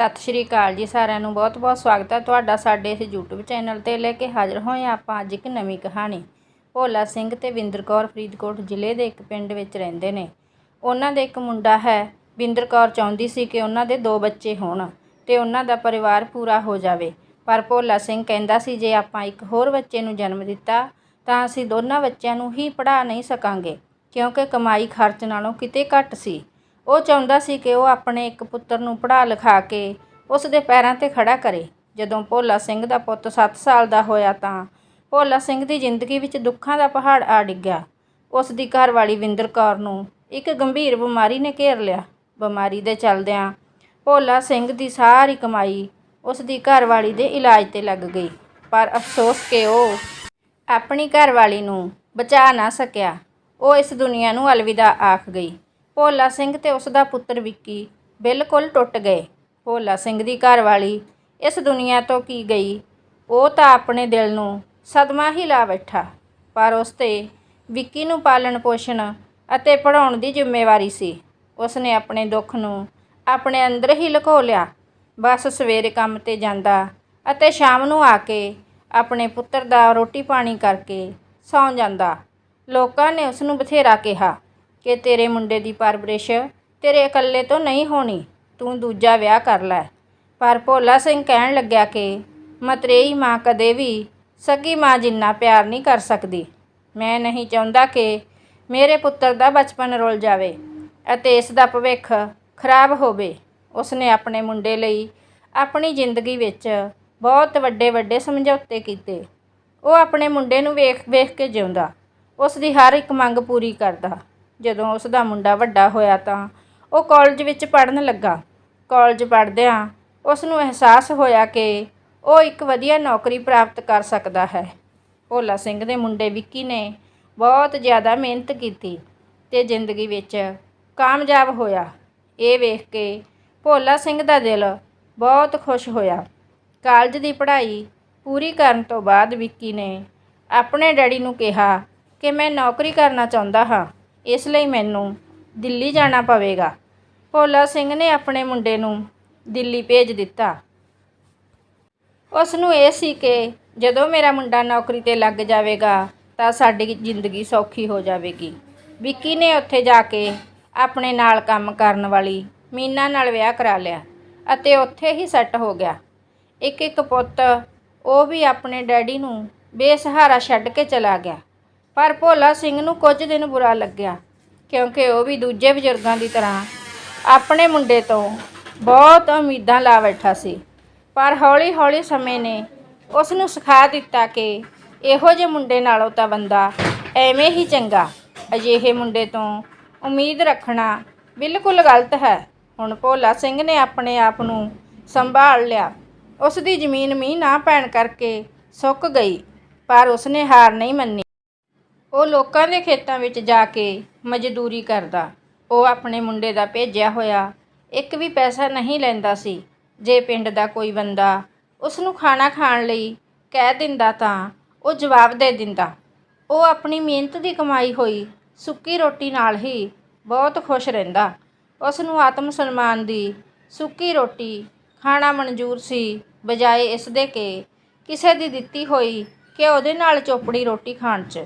ਸਤਿ ਸ਼੍ਰੀ ਅਕਾਲ ਜੀ ਸਾਰਿਆਂ ਨੂੰ। ਬਹੁਤ-ਬਹੁਤ ਸਵਾਗਤ ਹੈ ਤੁਹਾਡਾ ਸਾਡੇ ਇਸ YouTube ਚੈਨਲ ਤੇ ਲੈ ਕੇ ਹਾਜ਼ਰ ਹੋਏ ਹਾਂ ਆਪਾਂ ਅੱਜ ਇੱਕ ਨਵੀਂ ਕਹਾਣੀ। ਭੋਲਾ ਸਿੰਘ ਤੇ ਵਿੰਦਰ ਕੌਰ ਫਰੀਦਕੋਟ ਜ਼ਿਲ੍ਹੇ ਦੇ ਇੱਕ ਪਿੰਡ ਵਿੱਚ ਰਹਿੰਦੇ ਨੇ। ਉਹਨਾਂ ਦੇ ਇੱਕ ਮੁੰਡਾ ਹੈ, ਵਿੰਦਰ ਕੌਰ ਚਾਹੁੰਦੀ ਸੀ ਕਿ ਉਹਨਾਂ ਦੇ ਦੋ ਬੱਚੇ ਹੋਣ ਤੇ ਉਹਨਾਂ ਦਾ ਪਰਿਵਾਰ ਪੂਰਾ ਹੋ ਜਾਵੇ। ਪਰ ਭੋਲਾ ਸਿੰਘ ਕਹਿੰਦਾ ਸੀ, ਜੇ ਆਪਾਂ ਇੱਕ ਹੋਰ ਬੱਚੇ ਨੂੰ ਜਨਮ ਦਿੱਤਾ, ਤਾਂ ਅਸੀਂ ਦੋਨਾਂ ਬੱਚਿਆਂ ਨੂੰ ਹੀ ਪੜ੍ਹਾ ਨਹੀਂ ਸਕਾਂਗੇ, ਕਿਉਂਕਿ ਕਮਾਈ ਖਰਚ ਨਾਲੋਂ ਕਿਤੇ ਘੱਟ ਸੀ। ਉਹ ਚਾਹੁੰਦਾ ਸੀ ਕਿ ਉਹ ਆਪਣੇ ਇੱਕ ਪੁੱਤਰ ਨੂੰ ਪੜ੍ਹਾ ਲਿਖਾ ਕੇ ਉਸ ਦੇ ਪੈਰਾਂ ਤੇ ਖੜਾ ਕਰੇ। ਜਦੋਂ ਭੋਲਾ ਸਿੰਘ ਦਾ ਪੁੱਤ 7 ਸਾਲ ਦਾ ਹੋਇਆ ਤਾਂ ਭੋਲਾ ਸਿੰਘ ਦੀ ਜ਼ਿੰਦਗੀ ਵਿੱਚ ਦੁੱਖਾਂ ਦਾ ਪਹਾੜ ਆ ਡਿੱਗਿਆ। ਉਸ ਦੀ ਘਰਵਾਲੀ ਵਿੰਦਰ ਕੌਰ ਨੂੰ ਇੱਕ ਗੰਭੀਰ ਬਿਮਾਰੀ ਨੇ ਘੇਰ ਲਿਆ। ਬਿਮਾਰੀ ਦੇ ਚੱਲਦਿਆਂ ਭੋਲਾ ਸਿੰਘ ਦੀ ਸਾਰੀ ਕਮਾਈ ਉਸ ਦੀ ਘਰਵਾਲੀ ਦੇ ਇਲਾਜ ਤੇ ਲੱਗ ਗਈ। ਪਰ ਅਫਸੋਸ ਕਿ ਉਹ ਆਪਣੀ ਘਰਵਾਲੀ ਨੂੰ ਬਚਾ ਨਾ ਸਕਿਆ। ਉਹ ਇਸ ਦੁਨੀਆ ਨੂੰ ਅਲਵਿਦਾ ਆਖ ਗਈ। ਭੋਲਾ ਸਿੰਘ ਤੇ ਉਸ ਦਾ ਪੁੱਤਰ ਵਿੱਕੀ ਬਿਲਕੁਲ ਟੁੱਟ ਗਏ। ਭੋਲਾ ਸਿੰਘ ਦੀ ਘਰਵਾਲੀ ਇਸ ਦੁਨੀਆ ਤੋਂ ਕੀ ਗਈ? ਉਹ ਤਾਂ ਆਪਣੇ ਦਿਲ ਨੂੰ ਸਦਮਾ ਹੀ ਲਾ ਬੈਠਾ, ਪਰ ਉਸ ਤੇ ਵਿੱਕੀ ਨੂੰ ਪਾਲਣ ਪੋਸ਼ਣ ਅਤੇ ਪੜਾਉਣ ਦੀ ਜ਼ਿੰਮੇਵਾਰੀ ਸੀ। ਉਸ ਨੇ ਆਪਣੇ ਦੁੱਖ ਨੂੰ ਆਪਣੇ ਅੰਦਰ ਹੀ ਲੁਕੋ ਲਿਆ। ਬਸ ਸਵੇਰੇ ਕੰਮ ਤੇ ਜਾਂਦਾ ਅਤੇ ਸ਼ਾਮ ਨੂੰ ਆ ਕੇ ਆਪਣੇ ਪੁੱਤਰ ਦਾ ਰੋਟੀ ਪਾਣੀ ਕਰਕੇ ਸੌਂ ਜਾਂਦਾ। ਲੋਕਾਂ ਨੇ ਉਸ ਨੂੰ ਬਥੇਰਾ ਕਿਹਾ। ਕਿ ਤੇਰੇ ਮੁੰਡੇ ਦੀ ਪਰਵਰਿਸ਼ ਤੇਰੇ ਇਕੱਲੇ ਤੋਂ ਨਹੀਂ ਹੋਣੀ, ਤੂੰ ਦੂਜਾ ਵਿਆਹ ਕਰ ਲੈ। ਪਰ ਭੋਲਾ ਸਿੰਘ ਕਹਿਣ ਲੱਗਿਆ ਕਿ ਮਤਰੇਈ ਮਾਂ ਕਦੇ ਵੀ ਸਕੀ ਮਾਂ ਜਿੰਨਾ ਪਿਆਰ ਨਹੀਂ ਕਰ ਸਕਦੀ। ਮੈਂ ਨਹੀਂ ਚਾਹੁੰਦਾ ਕਿ ਮੇਰੇ ਪੁੱਤਰ ਦਾ ਬਚਪਨ ਰੁਲ ਜਾਵੇ ਅਤੇ ਇਸ ਦਾ ਭਵਿੱਖ ਖਰਾਬ ਹੋਵੇ। ਉਸਨੇ ਆਪਣੇ ਮੁੰਡੇ ਲਈ ਆਪਣੀ ਜ਼ਿੰਦਗੀ ਵਿੱਚ ਬਹੁਤ ਵੱਡੇ ਵੱਡੇ ਸਮਝੌਤੇ ਕੀਤੇ। ਉਹ ਆਪਣੇ ਮੁੰਡੇ ਨੂੰ ਵੇਖ ਵੇਖ ਕੇ ਜਿਉਂਦਾ। ਉਸ ਦੀ ਹਰ ਇੱਕ ਮੰਗ ਪੂਰੀ ਕਰਦਾ। ਜਦੋਂ ਉਸ ਦਾ ਮੁੰਡਾ ਵੱਡਾ ਹੋਇਆ ਤਾਂ ਉਹ ਕਾਲਜ ਵਿੱਚ ਪੜ੍ਹਨ ਲੱਗਾ। ਕਾਲਜ ਪੜ੍ਹਦਿਆਂ ਉਸ ਨੂੰ ਅਹਿਸਾਸ ਹੋਇਆ ਕਿ ਉਹ ਇੱਕ ਵਧੀਆ ਨੌਕਰੀ ਪ੍ਰਾਪਤ ਕਰ ਸਕਦਾ ਹੈ। ਭੋਲਾ ਸਿੰਘ ਦੇ ਮੁੰਡੇ ਵਿੱਕੀ ਨੇ ਬਹੁਤ ਜ਼ਿਆਦਾ ਮਿਹਨਤ ਕੀਤੀ ਤੇ ਜ਼ਿੰਦਗੀ ਵਿੱਚ ਕਾਮਯਾਬ ਹੋਇਆ। ਇਹ ਵੇਖ ਕੇ ਭੋਲਾ ਸਿੰਘ ਦਾ ਦਿਲ ਬਹੁਤ ਖੁਸ਼ ਹੋਇਆ। ਕਾਲਜ ਦੀ ਪੜ੍ਹਾਈ ਪੂਰੀ ਕਰਨ ਤੋਂ ਬਾਅਦ ਵਿੱਕੀ ਨੇ ਆਪਣੇ ਡੈਡੀ ਨੂੰ ਕਿਹਾ ਕਿ ਮੈਂ ਨੌਕਰੀ ਕਰਨਾ ਚਾਹੁੰਦਾ ਹਾਂ। ਇਸ ਲਈ ਮੈਨੂੰ ਦਿੱਲੀ ਜਾਣਾ ਪਵੇਗਾ। ਭੋਲਾ ਸਿੰਘ ਨੇ ਆਪਣੇ ਮੁੰਡੇ ਨੂੰ ਦਿੱਲੀ ਭੇਜ ਦਿੱਤਾ। ਉਸ ਨੂੰ ਇਹ ਸੀ ਕਿ ਜਦੋਂ ਮੇਰਾ ਮੁੰਡਾ ਨੌਕਰੀ ਤੇ ਲੱਗ ਜਾਵੇਗਾ ਤਾਂ ਸਾਡੀ ਜ਼ਿੰਦਗੀ ਸੌਖੀ ਹੋ ਜਾਵੇਗੀ। ਵਿੱਕੀ ਨੇ ਉੱਥੇ ਜਾ ਕੇ ਆਪਣੇ ਨਾਲ ਕੰਮ ਕਰਨ ਵਾਲੀ ਮੀਨਾ ਨਾਲ ਵਿਆਹ ਕਰਾ ਲਿਆ ਅਤੇ ਉੱਥੇ ਹੀ ਸੈੱਟ ਹੋ ਗਿਆ। ਇੱਕ ਇੱਕ ਪੁੱਤ ਉਹ ਵੀ ਆਪਣੇ ਡੈਡੀ ਨੂੰ ਬੇਸਹਾਰਾ ਛੱਡ ਕੇ ਚਲਾ ਗਿਆ। ਪਰ ਭੋਲਾ ਸਿੰਘ ਨੂੰ ਕੁਝ ਦਿਨ ਬੁਰਾ ਲੱਗਿਆ, ਕਿਉਂਕਿ ਉਹ ਵੀ ਦੂਜੇ ਬਜ਼ੁਰਗਾਂ ਦੀ ਤਰ੍ਹਾਂ ਆਪਣੇ ਮੁੰਡੇ ਤੋਂ ਬਹੁਤ ਉਮੀਦਾਂ ਲਾ ਬੈਠਾ ਸੀ। ਪਰ ਹੌਲੀ-ਹੌਲੀ ਸਮੇਂ ਨੇ ਉਸ ਨੂੰ ਸਿਖਾ ਦਿੱਤਾ ਕਿ ਇਹੋ ਜਿਹੇ ਮੁੰਡੇ ਨਾਲੋਂ ਤਾਂ ਬੰਦਾ ਐਵੇਂ ਹੀ ਚੰਗਾ, ਅਜਿਹੇ ਮੁੰਡੇ ਤੋਂ ਉਮੀਦ ਰੱਖਣਾ ਬਿਲਕੁਲ ਗਲਤ ਹੈ। ਹੁਣ ਭੋਲਾ ਸਿੰਘ ਨੇ ਆਪਣੇ ਆਪ ਨੂੰ ਸੰਭਾਲ ਲਿਆ। ਉਸ ਦੀ ਜ਼ਮੀਨ ਮੀਂਹ ਨਾ ਪੈਣ ਕਰਕੇ ਸੁੱਕ ਗਈ, ਪਰ ਉਸਨੇ ਹਾਰ ਨਹੀਂ ਮੰਨੀ। ਉਹ ਲੋਕਾਂ ਦੇ ਖੇਤਾਂ ਵਿੱਚ ਜਾ ਕੇ ਮਜ਼ਦੂਰੀ ਕਰਦਾ। ਉਹ ਆਪਣੇ ਮੁੰਡੇ ਦਾ ਭੇਜਿਆ ਹੋਇਆ ਇੱਕ ਵੀ ਪੈਸਾ ਨਹੀਂ ਲੈਂਦਾ ਸੀ। ਜੇ ਪਿੰਡ ਦਾ ਕੋਈ ਬੰਦਾ ਉਸ ਨੂੰ ਖਾਣਾ ਖਾਣ ਲਈ ਕਹਿ ਦਿੰਦਾ ਤਾਂ ਉਹ ਜਵਾਬ ਦੇ ਦਿੰਦਾ। ਉਹ ਆਪਣੀ ਮਿਹਨਤ ਦੀ ਕਮਾਈ ਹੋਈ ਸੁੱਕੀ ਰੋਟੀ ਨਾਲ ਹੀ ਬਹੁਤ ਖੁਸ਼ ਰਹਿੰਦਾ। ਉਸ ਨੂੰ ਆਤਮ ਸਨਮਾਨ ਦੀ ਸੁੱਕੀ ਰੋਟੀ ਖਾਣਾ ਮਨਜ਼ੂਰ ਸੀ, ਬਜਾਏ ਇਸ ਦੇ ਕਿ ਕਿਸੇ ਦੀ ਦਿੱਤੀ ਹੋਈ ਕਿ ਉਹਦੇ ਨਾਲ ਚੋਪੜੀ ਰੋਟੀ ਖਾਣ 'ਚ।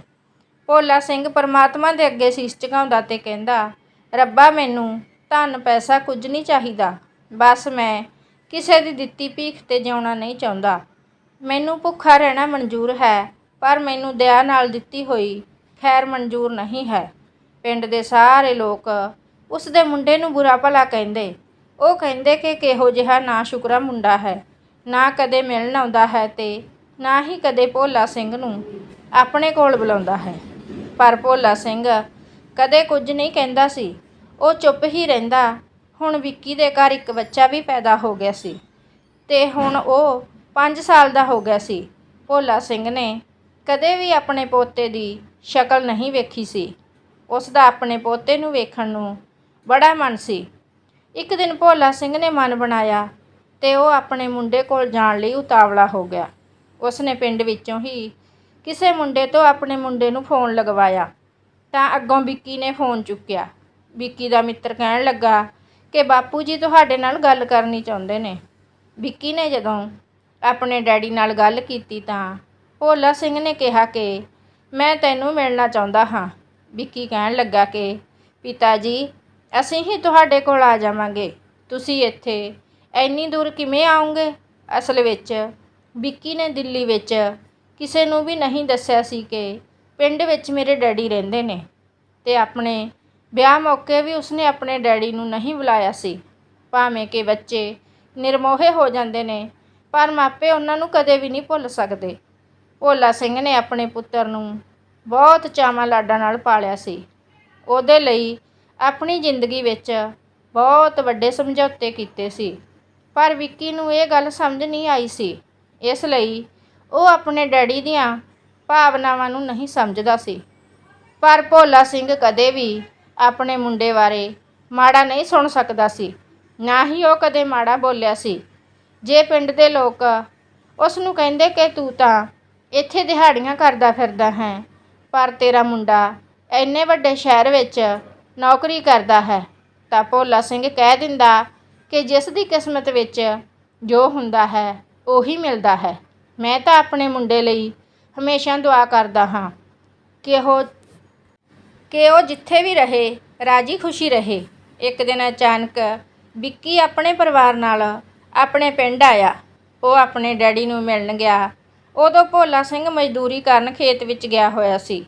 ਭੋਲਾ ਸਿੰਘ ਪਰਮਾਤਮਾ ਦੇ ਅੱਗੇ ਸੀਸ ਝੁਕਾਉਂਦਾ ਤੇ ਕਹਿੰਦਾ, ਰੱਬਾ, ਮੈਨੂੰ ਧਨ, ਪੈਸਾ ਕੁਝ ਨਹੀਂ ਚਾਹੀਦਾ। ਬਸ ਮੈਂ ਕਿਸੇ ਦੀ ਦਿੱਤੀ ਭੀਖ ਤੇ ਜਿਉਣਾ ਨਹੀਂ ਚਾਹੁੰਦਾ। ਮੈਨੂੰ ਭੁੱਖਾ ਰਹਿਣਾ ਮਨਜ਼ੂਰ ਹੈ, ਪਰ ਮੈਨੂੰ ਦਇਆ ਨਾਲ ਦਿੱਤੀ ਹੋਈ ਖੈਰ ਮਨਜ਼ੂਰ ਨਹੀਂ ਹੈ। ਪਿੰਡ ਦੇ ਸਾਰੇ ਲੋਕ ਉਸ ਦੇ ਮੁੰਡੇ ਨੂੰ ਬੁਰਾ ਭਲਾ ਕਹਿੰਦੇ। ਉਹ ਕਹਿੰਦੇ ਕਿ ਕਿਹੋ ਜਿਹਾ ਨਾ ਸ਼ੁਕਰਾ ਮੁੰਡਾ ਹੈ, ਨਾ ਕਦੇ ਮਿਲਣ ਆਉਂਦਾ ਹੈ ਤੇ ਨਾ ਹੀ ਕਦੇ ਭੋਲਾ ਸਿੰਘ ਨੂੰ ਆਪਣੇ ਕੋਲ ਬੁਲਾਉਂਦਾ ਹੈ। ਪਰ ਭੋਲਾ ਸਿੰਘ ਕਦੇ ਕੁਝ ਨਹੀਂ ਕਹਿੰਦਾ ਸੀ। ਉਹ ਚੁੱਪ ਹੀ ਰਹਿੰਦਾ। ਹੁਣ ਵਿੱਕੀ ਦੇ ਘਰ ਇੱਕ ਬੱਚਾ ਵੀ ਪੈਦਾ ਹੋ ਗਿਆ ਸੀ ਤੇ ਹੁਣ ਉਹ 5 ਸਾਲ ਦਾ ਹੋ ਗਿਆ ਸੀ। ਭੋਲਾ ਸਿੰਘ ਨੇ ਕਦੇ ਵੀ ਆਪਣੇ ਪੋਤੇ ਦੀ ਸ਼ਕਲ ਨਹੀਂ ਵੇਖੀ ਸੀ। ਉਸ ਦਾ ਆਪਣੇ ਪੋਤੇ ਨੂੰ ਵੇਖਣ ਨੂੰ ਬੜਾ ਮਨ ਸੀ। ਇੱਕ ਦਿਨ ਭੋਲਾ ਸਿੰਘ ਨੇ ਮਨ ਬਣਾਇਆ ਤੇ ਉਹ ਆਪਣੇ ਮੁੰਡੇ ਕੋਲ ਜਾਣ ਲਈ ਉਤਾਵਲਾ ਹੋ ਗਿਆ। ਉਸ ਨੇ ਪਿੰਡ ਵਿੱਚੋਂ ਹੀ ਕਿਸੇ ਮੁੰਡੇ ਤੋਂ ਆਪਣੇ ਮੁੰਡੇ ਨੂੰ ਫੋਨ ਲਗਵਾਇਆ। ਤਾਂ ਅੱਗੋਂ ਵਿੱਕੀ ਨੇ ਫੋਨ ਚੁੱਕਿਆ। ਵਿੱਕੀ ਦਾ ਮਿੱਤਰ ਕਹਿਣ ਲੱਗਾ ਕਿ ਬਾਪੂ ਜੀ ਤੁਹਾਡੇ ਨਾਲ ਗੱਲ ਕਰਨੀ ਚਾਹੁੰਦੇ ਨੇ। ਵਿੱਕੀ ਨੇ ਜਦੋਂ ਆਪਣੇ ਡੈਡੀ ਨਾਲ ਗੱਲ ਕੀਤੀ ਤਾਂ ਭੋਲਾ ਸਿੰਘ ਨੇ ਕਿਹਾ ਕਿ ਮੈਂ ਤੈਨੂੰ ਮਿਲਣਾ ਚਾਹੁੰਦਾ ਹਾਂ। ਵਿੱਕੀ ਕਹਿਣ ਲੱਗਾ ਕਿ, ਪਿਤਾ ਜੀ, ਅਸੀਂ ਹੀ ਤੁਹਾਡੇ ਕੋਲ ਆ ਜਾਵਾਂਗੇ। ਤੁਸੀਂ ਇੱਥੇ ਇੰਨੀ ਦੂਰ ਕਿਵੇਂ ਆਉਂਗੇ? ਅਸਲ ਵਿੱਚ ਵਿੱਕੀ ਨੇ ਦਿੱਲੀ ਵਿੱਚ ਕਿਸੇ ਨੂੰ ਵੀ ਨਹੀਂ ਦੱਸਿਆ ਸੀ ਕਿ ਪਿੰਡ ਵਿੱਚ ਮੇਰੇ ਡੈਡੀ ਰਹਿੰਦੇ ਨੇ ਅਤੇ ਆਪਣੇ ਵਿਆਹ ਮੌਕੇ ਵੀ ਉਸਨੇ ਆਪਣੇ ਡੈਡੀ ਨੂੰ ਨਹੀਂ ਬੁਲਾਇਆ ਸੀ। ਭਾਵੇਂ ਕਿ ਬੱਚੇ ਨਿਰਮੋਹੇ ਹੋ ਜਾਂਦੇ ਨੇ, ਪਰ ਮਾਪੇ ਉਹਨਾਂ ਨੂੰ ਕਦੇ ਵੀ ਨਹੀਂ ਭੁੱਲ ਸਕਦੇ। ਭੋਲਾ ਸਿੰਘ ਨੇ ਆਪਣੇ ਪੁੱਤਰ ਨੂੰ ਬਹੁਤ ਚਾਵਾਂ ਲਾਡਾਂ ਨਾਲ ਪਾਲਿਆ ਸੀ। ਉਹਦੇ ਲਈ ਆਪਣੀ ਜ਼ਿੰਦਗੀ ਵਿੱਚ ਬਹੁਤ ਵੱਡੇ ਸਮਝੌਤੇ ਕੀਤੇ ਸੀ। ਪਰ ਵਿੱਕੀ ਨੂੰ ਇਹ ਗੱਲ ਸਮਝ ਨਹੀਂ ਆਈ ਸੀ। ਇਸ ਲਈ ਉਹ ਆਪਣੇ ਡੈਡੀ ਦੀਆਂ ਭਾਵਨਾਵਾਂ ਨੂੰ ਨਹੀਂ ਸਮਝਦਾ ਸੀ। ਪਰ ਭੋਲਾ ਸਿੰਘ ਕਦੇ ਵੀ ਆਪਣੇ ਮੁੰਡੇ ਬਾਰੇ ਮਾੜਾ ਨਹੀਂ ਸੁਣ ਸਕਦਾ ਸੀ, ਨਾ ਹੀ ਉਹ ਕਦੇ ਮਾੜਾ ਬੋਲਿਆ ਸੀ। ਜੇ ਪਿੰਡ ਦੇ ਲੋਕ ਉਸ ਨੂੰ ਕਹਿੰਦੇ ਕਿ ਤੂੰ ਤਾਂ ਇੱਥੇ ਦਿਹਾੜੀਆਂ ਕਰਦਾ ਫਿਰਦਾ ਹੈ, ਪਰ ਤੇਰਾ ਮੁੰਡਾ ਇੰਨੇ ਵੱਡੇ ਸ਼ਹਿਰ ਵਿੱਚ ਨੌਕਰੀ ਕਰਦਾ ਹੈ, ਤਾਂ ਭੋਲਾ ਸਿੰਘ ਕਹਿ ਦਿੰਦਾ ਕਿ ਜਿਸ ਦੀ ਕਿਸਮਤ ਵਿੱਚ ਜੋ ਹੁੰਦਾ ਹੈ, ਉਹੀ ਮਿਲਦਾ ਹੈ। ਮੈਂ ਤਾਂ ਆਪਣੇ ਮੁੰਡੇ ਲਈ ਹਮੇਸ਼ਾ ਦੁਆ ਕਰਦਾ ਹਾਂ ਕਿ ਉਹ ਕਿ ਉਹ ਜਿੱਥੇ ਵੀ ਰਹੇ, ਰਾਜੀ ਖੁਸ਼ੀ ਰਹੇ। ਇੱਕ ਦਿਨ ਅਚਾਨਕ ਵਿੱਕੀ ਆਪਣੇ ਪਰਿਵਾਰ ਨਾਲ ਆਪਣੇ ਪਿੰਡ ਆਇਆ। ਉਹ ਆਪਣੇ ਡੈਡੀ ਨੂੰ ਮਿਲਣ ਗਿਆ। ਉਦੋਂ ਭੋਲਾ ਸਿੰਘ ਮਜ਼ਦੂਰੀ ਕਰਨ ਖੇਤ ਵਿੱਚ ਗਿਆ ਹੋਇਆ ਸੀ।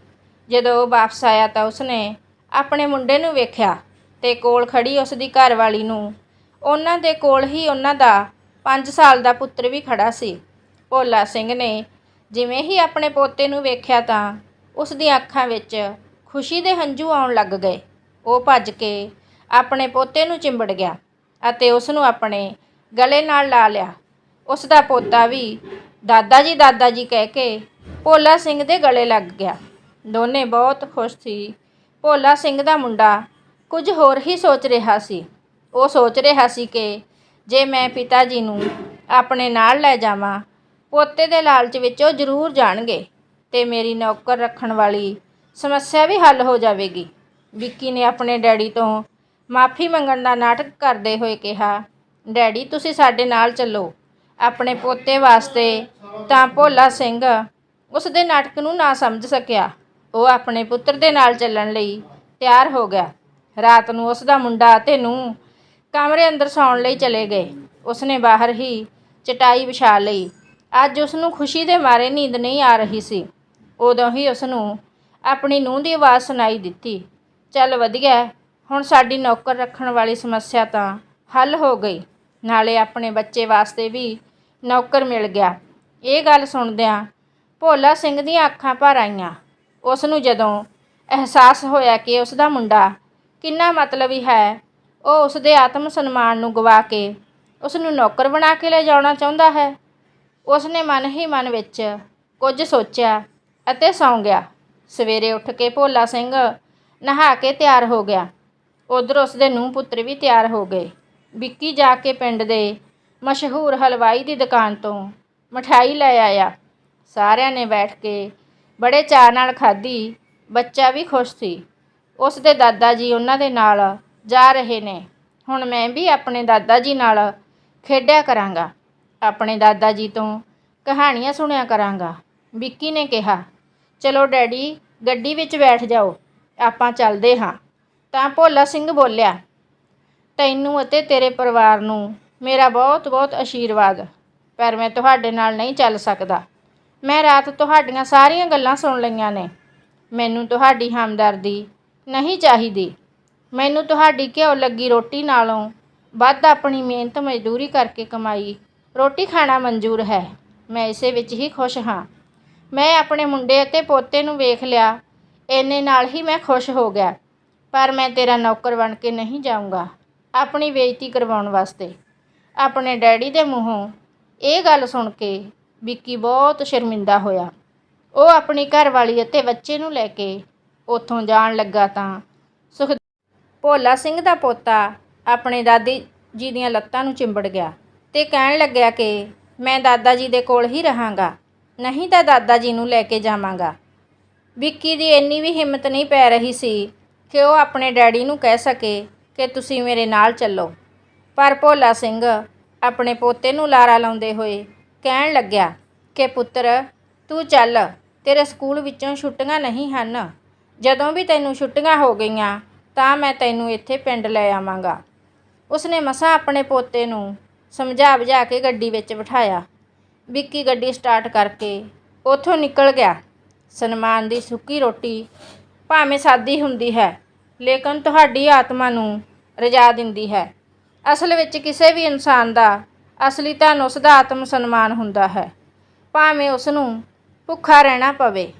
ਜਦੋਂ ਉਹ ਵਾਪਸ ਆਇਆ ਤਾਂ ਉਸਨੇ ਆਪਣੇ ਮੁੰਡੇ ਨੂੰ ਵੇਖਿਆ ਤੇ ਕੋਲ ਖੜੀ ਉਸ ਦੀ ਘਰਵਾਲੀ ਨੂੰ, ਉਹਨਾਂ ਦੇ ਕੋਲ ਹੀ ਉਹਨਾਂ ਦਾ 5 ਸਾਲ ਦਾ ਪੁੱਤਰ ਵੀ ਖੜਾ ਸੀ। ਭੋਲਾ ਸਿੰਘ ਨੇ ਜਿਵੇਂ ਹੀ ਆਪਣੇ ਪੋਤੇ ਨੂੰ ਵੇਖਿਆ ਤਾਂ ਉਸ ਦੀਆਂ ਅੱਖਾਂ ਵਿੱਚ ਖੁਸ਼ੀ ਦੇ ਹੰਝੂ ਆਉਣ ਲੱਗ ਗਏ। ਉਹ ਭੱਜ ਕੇ ਆਪਣੇ ਪੋਤੇ ਨੂੰ ਚਿੰਬੜ ਗਿਆ ਅਤੇ ਉਸ ਨੂੰ ਆਪਣੇ ਗਲੇ ਨਾਲ ਲਾ ਲਿਆ। ਉਸ ਦਾ ਪੋਤਾ ਵੀ ਦਾਦਾ ਜੀ ਦਾਦਾ ਜੀ ਕਹਿ ਕੇ ਭੋਲਾ ਸਿੰਘ ਦੇ ਗਲੇ ਲੱਗ ਗਿਆ। ਦੋਨੇ ਬਹੁਤ ਖੁਸ਼ ਸੀ। ਭੋਲਾ ਸਿੰਘ ਦਾ ਮੁੰਡਾ ਕੁਝ ਹੋਰ ਹੀ ਸੋਚ ਰਿਹਾ ਸੀ। ਉਹ ਸੋਚ ਰਿਹਾ ਸੀ ਕਿ ਜੇ ਮੈਂ ਪਿਤਾ ਜੀ ਨੂੰ ਆਪਣੇ ਨਾਲ ਲੈ ਜਾਵਾਂ ਪੋਤੇ ਦੇ ਲਾਲਚ ਵਿੱਚ ਉਹ ਜ਼ਰੂਰ ਜਾਣਗੇ ਤੇ ਮੇਰੀ ਨੌਕਰ ਰੱਖਣ ਵਾਲੀ ਸਮੱਸਿਆ ਵੀ ਹੱਲ ਹੋ ਜਾਵੇਗੀ। ਵਿੱਕੀ ਨੇ ਆਪਣੇ ਡੈਡੀ ਤੋਂ ਮਾਫੀ ਮੰਗਣ ਦਾ ਨਾਟਕ ਕਰਦੇ ਹੋਏ ਕਿਹਾ, ਡੈਡੀ, ਤੁਸੀਂ ਸਾਡੇ ਨਾਲ ਚੱਲੋ। ਆਪਣੇ ਪੋਤੇ ਵਾਸਤੇ ਤਾਂ ਭੋਲਾ ਸਿੰਘ ਉਸ ਦੇ ਨਾਟਕ ਨੂੰ ਨਾ ਸਮਝ ਸਕਿਆ। ਉਹ ਆਪਣੇ ਪੁੱਤਰ ਦੇ ਨਾਲ ਚੱਲਣ ਲਈ ਤਿਆਰ ਹੋ ਗਿਆ। ਰਾਤ ਨੂੰ ਉਸ ਦਾ ਮੁੰਡਾ ਅਤੇ ਨੂੰ ਕਮਰੇ ਅੰਦਰ ਸੌਣ ਲਈ ਚਲੇ ਗਏ। ਉਸਨੇ ਬਾਹਰ ਹੀ ਚਟਾਈ ਵਿਛਾ ਲਈ। ਅੱਜ ਉਸ ਨੂੰ ਖੁਸ਼ੀ ਦੇ ਮਾਰੇ ਨੀਂਦ ਨਹੀਂ ਆ ਰਹੀ ਸੀ। ਉਦੋਂ ਹੀ ਉਸ ਨੂੰ ਆਪਣੀ ਨੂੰਹ ਦੀ ਆਵਾਜ਼ ਸੁਣਾਈ ਦਿੱਤੀ। ਚੱਲ ਵਧੀਆ, ਹੁਣ ਸਾਡੀ ਨੌਕਰ ਰੱਖਣ ਵਾਲੀ ਸਮੱਸਿਆ ਤਾਂ ਹੱਲ ਹੋ ਗਈ। ਨਾਲੇ ਆਪਣੇ ਬੱਚੇ ਵਾਸਤੇ ਵੀ ਨੌਕਰ ਮਿਲ ਗਿਆ। ਇਹ ਗੱਲ ਸੁਣਦਿਆਂ ਭੋਲਾ ਸਿੰਘ ਦੀਆਂ ਅੱਖਾਂ ਭਰ ਆਈਆਂ। ਉਸ ਨੂੰ ਜਦੋਂ ਅਹਿਸਾਸ ਹੋਇਆ ਕਿ ਉਸ ਦਾ ਮੁੰਡਾ ਕਿੰਨਾ ਮਤਲਬੀ ਹੈ, ਉਹ ਉਸ ਦੇ ਆਤਮ ਸਨਮਾਨ ਨੂੰ ਗਵਾ ਕੇ ਉਸ ਨੂੰ ਨੌਕਰ ਬਣਾ ਕੇ ਲੈ ਜਾਣਾ ਚਾਹੁੰਦਾ ਹੈ। ਉਸ ਨੇ ਮਨ ਹੀ ਮਨ ਵਿੱਚ ਕੁਝ ਸੋਚਿਆ ਅਤੇ ਸੌਂ ਗਿਆ। ਸਵੇਰੇ ਉੱਠ ਕੇ ਭੋਲਾ ਸਿੰਘ ਨਹਾ ਕੇ ਤਿਆਰ ਹੋ ਗਿਆ। ਉਧਰ ਉਸ ਦੇ ਨੂੰਹ ਪੁੱਤਰ ਵੀ ਤਿਆਰ ਹੋ ਗਏ। ਵਿੱਕੀ ਜਾ ਕੇ ਪਿੰਡ ਦੇ ਮਸ਼ਹੂਰ ਹਲਵਾਈ ਦੀ ਦੁਕਾਨ ਤੋਂ ਮਠਾਈ ਲੈ ਆਇਆ। ਸਾਰਿਆਂ ਨੇ ਬੈਠ ਕੇ ਬੜੇ ਚਾਅ ਨਾਲ ਖਾਧੀ। ਬੱਚਾ ਵੀ ਖੁਸ਼ ਸੀ। ਉਸ ਦੇ ਦਾਦਾ ਜੀ ਉਹਨਾਂ ਦੇ ਨਾਲ ਜਾ ਰਹੇ ਨੇ। ਹੁਣ ਮੈਂ ਵੀ ਆਪਣੇ ਦਾਦਾ ਜੀ ਨਾਲ ਖੇਡਿਆ ਕਰਾਂਗਾ। ਆਪਣੇ ਦਾਦਾ ਜੀ ਤੋਂ ਕਹਾਣੀਆਂ ਸੁਣਿਆ ਕਰਾਂਗਾ। ਵਿੱਕੀ ਨੇ ਕਿਹਾ, ਚਲੋ ਡੈਡੀ, ਗੱਡੀ ਵਿੱਚ ਬੈਠ ਜਾਓ, ਆਪਾਂ ਚੱਲਦੇ ਹਾਂ। ਤਾਂ ਭੋਲਾ ਸਿੰਘ ਬੋਲਿਆ, ਤੈਨੂੰ ਅਤੇ ਤੇਰੇ ਪਰਿਵਾਰ ਨੂੰ ਮੇਰਾ ਬਹੁਤ ਬਹੁਤ ਆਸ਼ੀਰਵਾਦ ਪਰ ਮੈਂ ਤੁਹਾਡੇ ਨਾਲ ਨਹੀਂ ਚੱਲ ਸਕਦਾ। ਮੈਂ ਰਾਤ ਤੁਹਾਡੀਆਂ ਸਾਰੀਆਂ ਗੱਲਾਂ ਸੁਣ ਲਈਆਂ ਨੇ। ਮੈਨੂੰ ਤੁਹਾਡੀ ਹਮਦਰਦੀ ਨਹੀਂ ਚਾਹੀਦੀ। ਮੈਨੂੰ ਤੁਹਾਡੀ ਘਿਓ ਲੱਗੀ ਰੋਟੀ ਨਾਲੋਂ ਵੱਧ ਆਪਣੀ ਮਿਹਨਤ ਮਜ਼ਦੂਰੀ ਕਰਕੇ ਕਮਾਈ ਰੋਟੀ ਖਾਣਾ ਮਨਜ਼ੂਰ ਹੈ। ਮੈਂ ਇਸੇ ਵਿੱਚ ਹੀ ਖੁਸ਼ ਹਾਂ। ਮੈਂ ਆਪਣੇ ਮੁੰਡੇ ਅਤੇ ਪੋਤੇ ਨੂੰ ਵੇਖ ਲਿਆ। ਇੰਨੇ ਨਾਲ ਹੀ ਮੈਂ ਖੁਸ਼ ਹੋ ਗਿਆ। ਪਰ ਮੈਂ ਤੇਰਾ ਨੌਕਰ ਬਣ ਕੇ ਨਹੀਂ ਜਾਊਂਗਾ। ਆਪਣੀ ਬੇਇੱਜ਼ਤੀ ਕਰਵਾਉਣ ਵਾਸਤੇ। ਆਪਣੇ ਡੈਡੀ ਦੇ ਮੂੰਹੋਂ ਇਹ ਗੱਲ ਸੁਣ ਕੇ ਵਿੱਕੀ ਬਹੁਤ ਸ਼ਰਮਿੰਦਾ ਹੋਇਆ। ਉਹ ਆਪਣੀ ਘਰਵਾਲੀ ਅਤੇ ਬੱਚੇ ਨੂੰ ਲੈ ਕੇ ਉੱਥੋਂ ਜਾਣ ਲੱਗਾ ਤਾਂ ਸੁਖ ਭੋਲਾ ਸਿੰਘ ਦਾ ਪੋਤਾ ਆਪਣੇ ਦਾਦੀ ਜੀ ਦੀਆਂ ਲੱਤਾਂ ਨੂੰ ਚਿੰਬੜ ਗਿਆ। ਤੇ ਕਹਿਣ ਲੱਗਿਆ ਕਿ ਮੈਂ ਦਾਦਾ ਜੀ ਦੇ ਕੋਲ ਹੀ ਰਹਾਂਗਾ, ਨਹੀਂ ਤਾਂ ਦਾਦਾ ਜੀ ਨੂੰ ਲੈ ਕੇ ਜਾਵਾਂਗਾ। ਵਿੱਕੀ ਦੀ ਇੰਨੀ ਵੀ ਹਿੰਮਤ ਨਹੀਂ ਪੈ ਰਹੀ ਸੀ ਕਿ ਉਹ ਆਪਣੇ ਡੈਡੀ ਨੂੰ ਕਹਿ ਸਕੇ ਕਿ ਤੁਸੀਂ ਮੇਰੇ ਨਾਲ ਚੱਲੋ। ਪਰ ਭੋਲਾ ਸਿੰਘ ਆਪਣੇ ਪੋਤੇ ਨੂੰ ਲਾਰਾ ਲਾਉਂਦੇ ਹੋਏ ਕਹਿਣ ਲੱਗਿਆ ਕਿ ਪੁੱਤਰ, ਤੂੰ ਚੱਲ, ਤੇਰੇ ਸਕੂਲ ਵਿੱਚੋਂ ਛੁੱਟੀਆਂ ਨਹੀਂ ਹਨ। ਜਦੋਂ ਵੀ ਤੈਨੂੰ ਛੁੱਟੀਆਂ ਹੋ ਗਈਆਂ ਤਾਂ ਮੈਂ ਤੈਨੂੰ ਇੱਥੇ ਪਿੰਡ ਲੈ ਆਵਾਂਗਾ। ਉਸਨੇ ਮਸਾਂ ਆਪਣੇ ਪੋਤੇ ਨੂੰ ਸਮਝਾ ਬੁਝਾ ਕੇ ਗੱਡੀ ਵਿੱਚ ਬਿਠਾਇਆ। ਵਿੱਕੀ ਗੱਡੀ ਸਟਾਰਟ ਕਰਕੇ ਉੱਥੋਂ ਨਿਕਲ ਗਿਆ। ਸਨਮਾਨ ਦੀ ਸੁੱਕੀ ਰੋਟੀ ਭਾਵੇਂ ਸਾਦੀ ਹੁੰਦੀ ਹੈ, ਲੇਕਿਨ ਤੁਹਾਡੀ ਆਤਮਾ ਨੂੰ ਰਜਾ ਦਿੰਦੀ ਹੈ। ਅਸਲ ਵਿੱਚ ਕਿਸੇ ਵੀ ਇਨਸਾਨ ਦਾ ਅਸਲੀ ਧਨ ਉਸ ਦਾ ਆਤਮ ਸਨਮਾਨ ਹੁੰਦਾ ਹੈ। ਭਾਵੇਂ ਉਸ ਨੂੰ ਭੁੱਖਾ ਰਹਿਣਾ ਪਵੇ।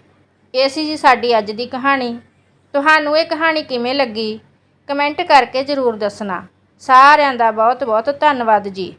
ਇਹ ਸੀ ਜੀ ਸਾਡੀ ਅੱਜ ਦੀ ਕਹਾਣੀ। ਤੁਹਾਨੂੰ ਇਹ ਕਹਾਣੀ ਕਿਵੇਂ ਲੱਗੀ? ਕਮੈਂਟ ਕਰਕੇ ਜ਼ਰੂਰ ਦੱਸਣਾ। ਸਾਰਿਆਂ ਦਾ ਬਹੁਤ ਬਹੁਤ ਧੰਨਵਾਦ ਜੀ।